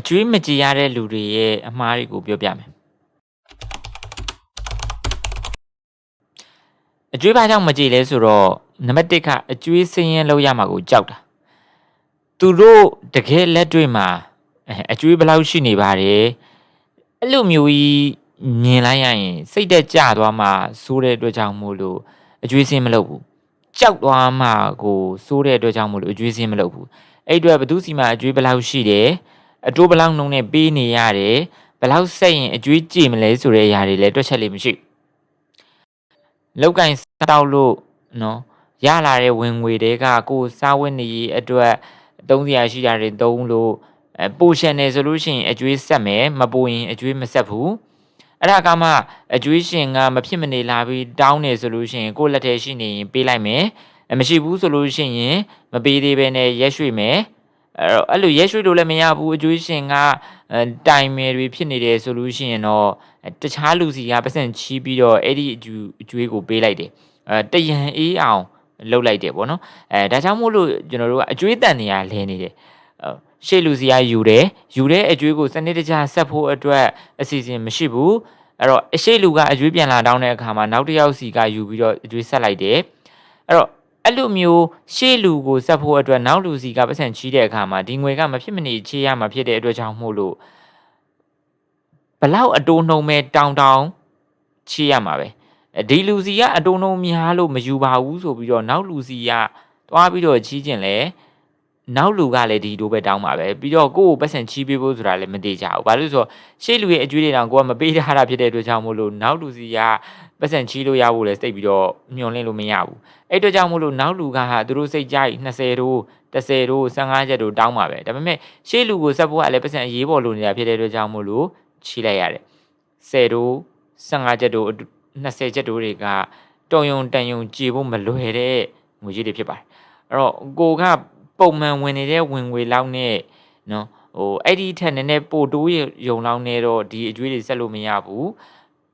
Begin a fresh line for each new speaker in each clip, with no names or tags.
အကျွေးမကြည်ရတဲ့လူတွေရဲ့အမှားတွေကိုပြောပြမယ်အကျွေးဘာကြောင့်မကြည်လဲဆိုတော့နံပါတ်1ကအကျွေးစင်းရင်လောက်ရမှာကိုကြောက်တာသူတို့တကယ်လက်တွေ့မှာအဲအကျွေးဘယ်လောက်ရှိနေပါတယ်အဲ့လိုမျိုးကြီးမြင်လိုက်ရရင် စိတ်တက်ကြသွားမှစိုးတဲ့အတွက်ကြောင့်မို့လို့အကျွေးစင်းမလုပ်ဘူးကြောက်သွားမှကိုစိုးတဲ့အတွက်ကြောင့်မို့လို့အကျွေးစင်းမလုပ်ဘူးအဲ့အတွက်ဘသူစီမှာအကျွေးဘယ်လောက်ရှိတယ် အတိုးဘယ်လောက်နှုံနဲ့ပေးနေရတယ်ဘယ်လောက်ဆက်ရင်အကျွေးကြည့်မလဲဆိုတဲ့အရာတွေလည်းတွက်ချက်လေးမရှိဘူးလောက်ကင်စားတော့လို့နော်ရလာတဲ့ဝင်ငွေတွေကကိုယ်စားဝတ်နေရေးအတွက်သုံးစရာရှိတာတွေသုံးလို့အဲပိုရှင်နေဆိုလို့ရှိရင်အကျွေးဆက်မယ်မပိုရင်အကျွေးမဆက်ဘူးအဲ့ဒါကမှအကျွေးရှင်ကမဖြစ်မနေလာပြီးတောင်းနေဆိုလို့ရှိရင်ကိုယ့်လက်ထဲရှိနေရင်ပေးလိုက်မယ်အမရှိဘူးဆိုလို့ရှိရင်မပေးသေးဘဲနဲ့ရက်ရွှေ့မယ် အဲ့တော့အဲ့လိုရက်ရွှေ့လို့လည်းမရဘူးအကျွေးရှင်ကအဲတိုင်မယ်တွေဖြစ်နေတယ်ဆိုလို့ရှိရင်တော့တခြားလူစီကပတ်စံချီးပြီးတော့အဲ့ဒီအကျွအကျွေးကိုပေးလိုက်တယ်အဲတရံအေးအောင်လှုပ်လိုက်တယ်ပေါ့နော်အဲဒါကြောင့်မို့လို့ကျွန်တော်တို့ကအကျွေးတန်နေရလဲနေတယ်ရှေ့လူစီကယူတယ်ယူတဲ့အကျွေးကိုစနစ်တကျဆက်ဖို့အတွက်အစီအစဉ်မရှိဘူးအဲ့တော့အရှိလူကအကျွေးပြန်လာတောင်းတဲ့အခါမှာနောက်တစ်ယောက်စီကယူပြီးတော့အကျွေးဆက်လိုက်တယ်အဲ့တော့ အဲ့လိုမျိုးရှေ့လူကိုဆက်ဖို့အတွက်နောက်လူစီကပတ်စံချီးတဲ့အခါမှာဒီငွေကမဖြစ်မနေချေးရမှာဖြစ်တဲ့အတွက်ကြောင့်မို့လို့ဘလောက်အတိုးနှုံမဲ့တောင်းတောင်းချေးရမှာပဲဒီလူစီကအတိုးနှုံများလို့မယူပါဘူးဆိုပြီးတော့နောက်လူစီကတွားပြီးတော့ချီးကျင်လဲ နောက်လူကလည်းဒီလိုပဲတောင်းပါပဲပြီးတော့ကိုယ့်ကိုပတ်စံချီးပေးဖို့ဆိုတာလည်းမသေးကြဘူးဘာလို့လဲဆိုတော့ရှေ့လူရဲ့အကျွေးတွေတောင်ကိုကမပေးထားတာဖြစ်တဲ့အတွက်ကြောင့်မို့လို့နောက်လူစီကပတ်စံချီးလို့ရဖို့လည်းစိတ်ပြီးတော့မျှော်လင့်လို့မရဘူးအဲ့အတွက်ကြောင့်မို့လို့နောက်လူကဟာသူတို့စိတ်ကြိုက်20တို့30တို့15ချက်တို့တောင်းပါပဲဒါပေမဲ့ရှေ့လူကိုဆက်ဖို့ကလည်းပတ်စံအရေးပေါ်လိုနေတာဖြစ်တဲ့အတွက်ကြောင့်မို့လို့ချီးလိုက်ရတယ်10တို့15ချက်တို့20ချက်တို့တွေကတုံယုံတန်ယုံကြည်ဖို့မလွယ်တဲ့ငွေကြီးတွေဖြစ်ပါတယ်အဲ့တော့ကိုက ပုံမှန်ဝင်နေတဲ့ဝင်ငွေလောက်နဲ့နော်ဟိုအဲ့ဒီထက်နည်းနည်းပိုတိုးရုံလောက်နဲ့တော့ဒီအကျွေးတွေဆက်လို့မရဘူး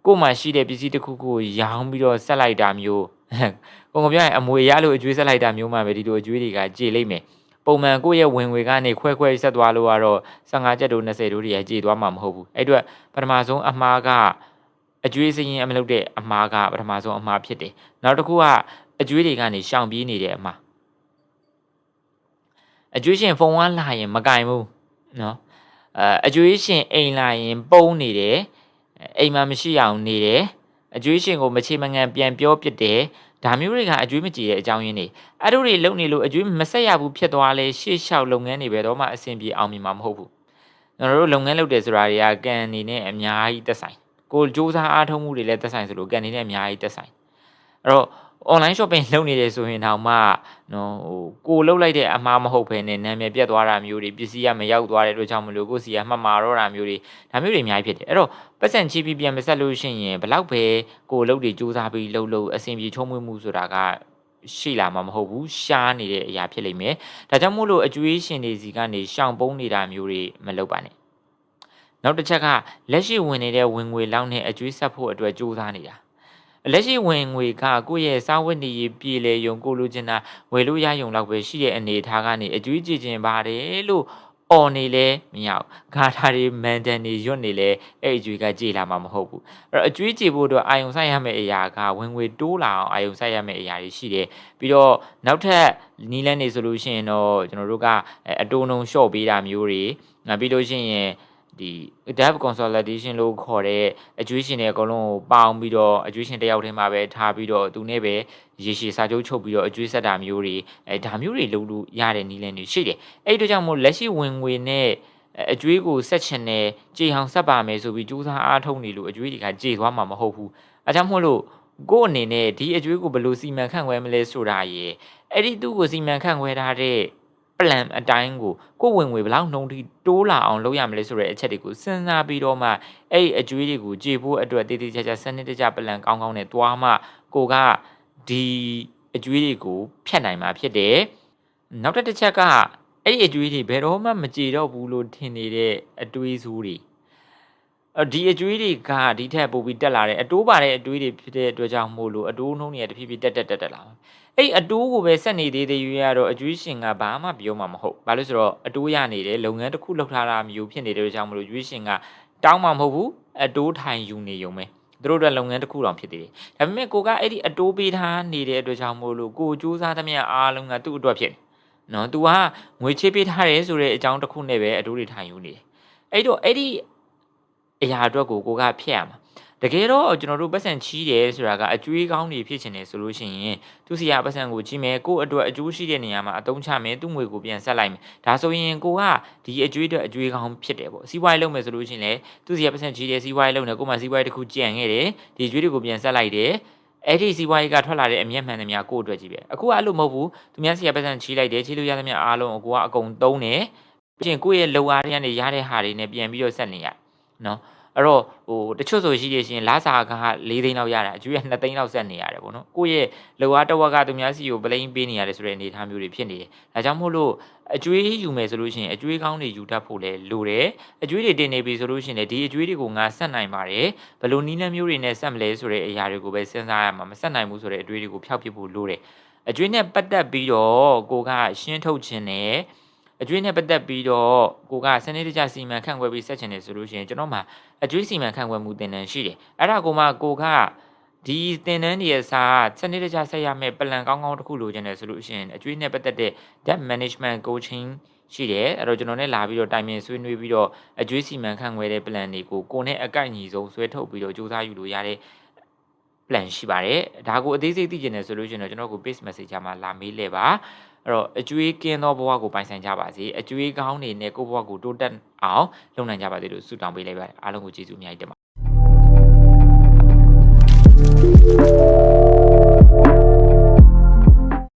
ကို့မှာရှိတဲ့ပစ္စည်းတစ်ခုခုကိုရောင်းပြီးတော့ဆက်လိုက်တာမျိုးကိုကပြောရင်အမွေရလို့အကျွေးဆက်လိုက်တာမျိုးမှပဲဒီလိုအကျွေးတွေကကြေလိမ့်မယ်ပုံမှန်ကိုယ့်ရဲ့ဝင်ငွေကနေခွဲခွဲဆက်သွားလို့ကတော့15ကျပ်တို့20တို့တွေကကြေသွားမှာမဟုတ်ဘူးအဲ့အတွက်ပထမဆုံးအမှားကအကျွေးစရင်အမလုပ်တဲ့အမှားကပထမဆုံးအမှားဖြစ်တယ်နောက်တစ်ခုကအကျွေးတွေကနေရှောင်ပြေးနေတဲ့အမှား အကျွေးရှင်ဖုန်းဝမ်းလာရင်မကင်ဘူးနော်အဲအကျွေးရှင်အိမ်လာရင်ပုံနေတယ်အိမ်မှာမရှိအောင်နေတယ်အကျွေးရှင်ကိုမချေမငံပြန်ပြောပြတယ်ဒါမျိုးတွေကအကျွေးမကြည့်တဲ့အကြောင်းရင်းတွေအဲ့တို့တွေလုံနေလို့အကျွေးမဆက်ရဘူးဖြစ်သွားလဲရှေ့လျှောက်လုပ်ငန်းတွေပဲတော့မှအဆင်ပြေအောင်မြင်မှာမဟုတ်ဘူးကျွန်တော်တို့လုပ်ငန်းလုပ်တယ်ဆိုတာတွေကကန်နေနဲ့အများကြီးသက်ဆိုင်ကိုစူးစမ်းအားထုတ်မှုတွေလည်းသက်ဆိုင်ဆိုလို့ကန်နေနဲ့အများကြီးသက်ဆိုင်အဲ့တော့ online shopping လုပ်နေတယ်ဆိုရင်တော့မှနော်ဟိုကိုလုတ်လိုက်တဲ့အမှားမဟုတ်ဘဲနဲ့နာမည်ပြတ်သွားတာမျိုးတွေပစ္စည်းကမရောက်သွားတဲ့အတွက်ကြောင့်မလို့ကိုစီကမှတ်မှာတော့တာမျိုးတွေဒါမျိုးတွေအများကြီးဖြစ်တယ်အဲ့တော့ပတ်စံချီးပြီးပြန်မဆက်လို့ရှိရင်ဘလောက်ပဲကိုလုတ်တွေစူးစမ်းပြီးလှုပ်လို့အဆင်ပြေချုံးမွေးမှုဆိုတာကရှိလာမှာမဟုတ်ဘူးရှားနေတဲ့အရာဖြစ်လိမ့်မယ်ဒါကြောင့်မို့လို့အကျွေးရှင်တွေစီကနေရှောင်ပုန်းနေတာမျိုးတွေမလုပ်ပါနဲ့နောက်တစ်ချက်ကလက်ရှိဝင်နေတဲ့ဝင်ငွေလောက်နဲ့အကျွေးဆက်ဖို့အတွက်စူးစမ်းနေတာ လက်ရှိဝင်ငွေကကိုယ့်ရဲ့စားဝတ်နေရေးပြည်လေယုံကိုလိုချင်တာဝယ်လို့ရယုံလောက်ပဲရှိတဲ့အနေအထားကနေအကျွေးကြည့်ခြင်းပါတယ်လို့အော်နေလဲမရဘူးဂါထာတွေမန်တန်တွေရွတ်နေလဲအဲ့အကျွေးကကြည်လာမှာမဟုတ်ဘူးအဲ့တော့အကျွေးကြည်ဖို့အတွက်အာယုံဆိုင်ရမယ့်အရာကဝင်ငွေတိုးလာအောင်အာယုံဆိုင်ရမယ့်အရာတွေရှိတယ်ပြီးတော့နောက်ထပ်နီးလန်းနေဆိုလို့ရှိရင်တော့ကျွန်တော်တို့ကအတိုးနှုံလျှော့ပေးတာမျိုးတွေပြီးလို့ရှိရင် ဒီ dev consolidation လို့ခေါ်တဲ့အကျွေးရှင်တွေအကုန်လုံးကိုပေါင်းပြီးတော့အကျွေးရှင်တယောက်တည်းမှာပဲထားပြီးတော့သူနဲ့ပဲရေရှည်စာချုပ်ချုပ်ပြီးတော့အကျွေးဆက်တာမျိုးတွေအဲဒါမျိုးတွေလုပ်လို့ရတဲ့နည်းလမ်းတွေရှိတယ်အဲ့ဒီတော့ကြောင့်မို့လက်ရှိဝင်ငွေနဲ့အကျွေးကိုဆက်ချင်တယ်ကြေအောင်ဆက်ပါမယ်ဆိုပြီးကြိုးစားအားထုတ်နေလို့အကျွေးတွေကကြေသွားမှာမဟုတ်ဘူးအဲကြောင့်မို့လို့ကို့အနေနဲ့ဒီအကျွေးကိုဘယ်လိုစီမံခန့်ခွဲမလဲဆိုတာရယ်အဲ့ဒီသူ့ကိုစီမံခန့်ခွဲထားတဲ့ plan အတိုင်းကိုကိုဝင်ငွေဘယ်လောက်နှုံထိတိုးလာအောင်လုပ်ရမလဲဆိုတဲ့အချက်တွေကိုစဉ်းစားပြီးတော့မှအဲ့ဒီအကျွေးတွေကိုကြည်ဖို့အတွက်တည်တည်ချာချာစနစ်တကျ plan ကောင်းကောင်းနဲ့တွားမှကိုကဒီအကျွေးတွေကိုဖြတ်နိုင်မှာဖြစ်တယ်နောက်တစ်ချက်ကအဲ့ဒီအကျွေးတွေဘယ်တော့မှမကြည်တော့ဘူးလို့ထင်နေတဲ့အတွေးဆိုးတွေဒီအကျွေးတွေကဒီထက်ပိုပြီးတက်လာတယ်အတိုးပါတဲ့အတွေးတွေဖြစ်တဲ့အတွက်ကြောင့်မို့လို့အတိုးနှုံးတွေကတဖြည်းဖြည်းတက်တက်တက်တက်လာ အဲ့အတိုးကိုပဲဆက်နေသေးသေးရွေးရတော့အကျွေးရှင်ကဘာမှပြောမှာမဟုတ်ဘာလို့ဆိုတော့အတိုးရနေတယ်လုပ်ငန်းတစ်ခုလုပ်ထားတာမျိုးဖြစ်နေတဲ့ကြောင့်မလို့ရွေးရှင်ကတောင်းမှာမဟုတ်ဘူးအတိုးထိုင်ယူနေုံပဲသူတို့အတွက်လုပ်ငန်းတစ်ခုတောင်ဖြစ်သေးတယ်ဒါပေမဲ့ကိုကအဲ့ဒီအတိုးပေးထားနေတဲ့အတွက်ကြောင့်မို့လို့ကိုစူးစမ်းသမျှအားလုံးကသူ့အတွက်ဖြစ်တယ်နော် तू ကငွေချေးပေးထားတယ်ဆိုတဲ့အကြောင်းတစ်ခုနဲ့ပဲအတိုးတွေထိုင်ယူနေတယ်အဲ့တော့အဲ့ဒီအရာအတွက်ကိုကိုကဖျက်ရမှာ တကယ်တော့ကျွန်တော်တို့ပတ်စံချီးတယ်ဆိုတာကအကျွေးကောင်းတွေဖြစ်ချင်တယ်ဆိုလို့ရှိရင်သူစီရပတ်စံကိုချီးမယ်ကို့အတွက်အကျိုးရှိတဲ့နေရာမှာအသုံးချမယ်သူ့ငွေကိုပြန်ဆက်လိုက်မယ်ဒါဆိုရင်ကိုကဒီအကျွေးအတွက်အကျွေးကောင်းဖြစ်တယ်ပေါ့စီးပွားရေးလုပ်မယ်ဆိုလို့ရှိရင်လေသူစီရပတ်စံချီးတယ်စီးပွားရေးလုပ်နေကို့မှာစီးပွားရေးတစ်ခုကြံခဲ့တယ်ဒီအကျွေးတွေကိုပြန်ဆက်လိုက်တယ်အဲ့ဒီစီးပွားရေးကထွက်လာတဲ့အမျက်မှန်သမျှကို့အတွက်ကြီးပဲအခုကအဲ့လိုမဟုတ်ဘူးသူများစီရပတ်စံချီးလိုက်တယ်ချီးလို့ရသမျှအားလုံးကိုကအကုန်သုံးတယ်ပြင်ကိုယ့်ရဲ့လုံအားတွေကနေရတဲ့ဟာတွေနဲ့ပြန်ပြီးတော့ဆက်နေရနော် အဲ့တော့ဟိုတချို့ဆိုရှိရရှင်လာစာက၄သိန်းလောက်ရတာအကျွေးက2သိန်းလောက်ဆက်နေရတယ်ပေါ့နော်ကိုယ့်ရဲ့လောအားတစ်ဝက်ကသူများစီကိုပလိန်ပေးနေရတယ်ဆိုတဲ့အနေအထားမျိုးတွေဖြစ်နေတယ်ဒါကြောင့်မို့လို့အကျွေးယူမယ်ဆိုလို့ရှိရင်အကျွေးကောင်းတွေယူတတ်ဖို့လဲလိုတယ်အကျွေးတွေတင်နေပြီဆိုလို့ရှိရင်လည်းဒီအကျွေးတွေကိုငါဆက်နိုင်ပါတယ်ဘယ်လိုနည်းလမ်းမျိုးတွေနဲ့ဆက်မလဲဆိုတဲ့အရာတွေကိုပဲစဉ်းစားရမှာမဆက်နိုင်ဘူးဆိုတဲ့အကျွေးတွေကိုဖျောက်ပစ်ဖို့လိုတယ်အကျွေးနဲ့ပတ်သက်ပြီးတော့ကိုကရှင်းထုတ်ခြင်းနဲ့ အကျွေးနဲ့ပတ်သက်ပြီးတော့ကိုကစနစ်တကျစီမံခန့်ခွဲပြီးဆက်ချင်တယ်ဆိုလို့ရှိရင်ကျွန်တော်မှာအကျွေးစီမံခန့်ခွဲမှုသင်တန်းရှိတယ်အဲ့ဒါကိုမှကိုကဒီသင်တန်းတွေရဲ့စာစနစ်တကျဆက်ရမယ့်ပလန်ကောင်းကောင်းတစ်ခုလိုချင်တယ်ဆိုလို့ရှိရင်အကျွေးနဲ့ပတ်သက်တဲ့ debt management coaching ရှိတယ်အဲ့တော့ကျွန်တော်နဲ့လာပြီးတော့တိုင်ပင်ဆွေးနွေးပြီးတော့အကျွေးစီမံခန့်ခွဲတဲ့ plan တွေကိုကိုနဲ့အကိုက်ညီဆုံးဆွဲထုတ်ပြီးတော့စူးစမ်းယူလို့ရတဲ့ plan ရှိပါတယ်ဒါကိုအသေးစိတ်သိချင်တယ်ဆိုလို့ရှိရင်တော့ကျွန်တော်ကို page messenger မှာလာမေးလဲပါအဲ့တော့အကျွေးကင်းသောဘဝကိုပိုင်ဆိုင်ကြပါစေအကျွေးကောင်းတွေနဲ့ကိုယ့်ဘဝကိုတိုးတက်အောင်လုပ်နိုင်ကြပါစေလို့ဆုတောင်းပေးလိုက်ပါတယ်အားလုံးကိုကျေးဇူးအများကြီးတင်ပါ